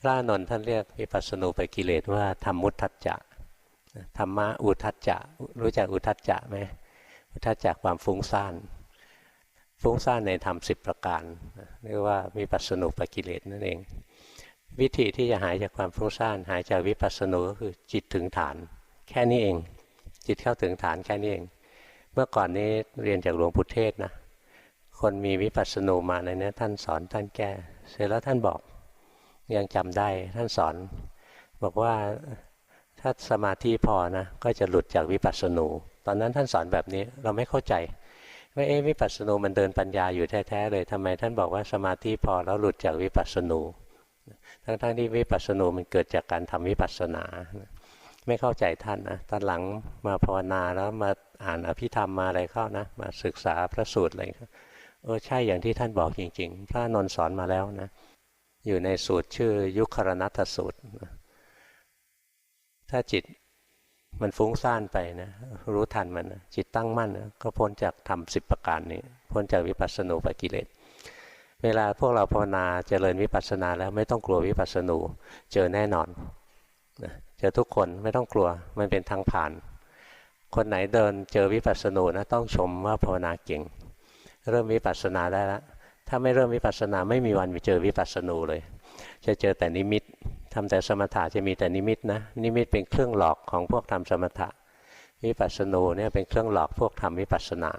พระอานนท์ท่านเรียกวิปัสสนูปกิเลสว่าธรรมุทัจจะธรรมะอุทัจจะรู้จักอุทัจจะไหมอุทัจจะความฟุ้งซ่านฟุ้งซ่านในธรรมสิบประการเรียกว่าวิปัสสนูปกิเลสนั่นเอง วิธีที่จะหายจากความฟุ้งซ่านหายจากวิปัสสนูก็คือจิตถึงฐาน แค่นี้เอง จิตเข้าถึงฐานแค่นี้เอง เมื่อก่อนนี้เรียนจากหลวงพุทเทศนะคนมีวิปัสสนูมาในนี้ท่านสอนท่านแก้ เสร็จแล้วท่านบอก ยังจำได้ท่านสอน บอกว่าถ้าสมาธิพอนะก็จะหลุดจากวิปัสสนู ตอนนั้นท่านสอนแบบนี้เราไม่เข้าใจว่าเอ๊วิปัสสนูมันเดินปัญญาอยู่แท้ๆเลยทำไมท่านบอกว่าสมาธิพอแล้วหลุดจากวิปัสสนู ทั้งๆที่วิปัสสนูมันเกิดจากการทำวิปัสสนา ไม่เข้าใจท่านนะตอนหลังมาภาวนาแล้วมาอ่านอภิธรรมมาอะไรเข้านะ มาศึกษาพระสูตรอะไรเออใช่อย่างที่ท่านบอกจริง ๆ พระนนสอนมาแล้วนะ อยู่ในสูตรชื่อยุครนัตสูตร ถ้าจิตมันฟุ้งซ่านไปนะรู้ทันมันนะจิตตั้งมั่นนะก็พ้นจากทำสิบประการนี้ พ้นจากวิปัสสนูปกิเลสเวลาพวกเราภาวนาเจริญวิปัสสนาแล้วไม่ต้องกลัววิปัสสนูเจอแน่นอนเจอทุกคนไม่ต้องกลัวมันเป็นทางผ่าน คนไหนเดินเจอวิปัสสนูนะต้องชมว่าภาวนาเก่ง เริ่มวิปัสสนาได้แล้ว ถ้าไม่เริ่มวิปัสสนาไม่มีวันไปเจอวิปัสสนูเลย จะเจอแต่นิมิตทำแต่สมถะจะมีแต่นิมิตนะ นิมิตเป็นเครื่องหลอกของพวกทำสมถะ วิปัสสนูเนี่ยเป็นเครื่องหลอกพวกทำวิปัสสนา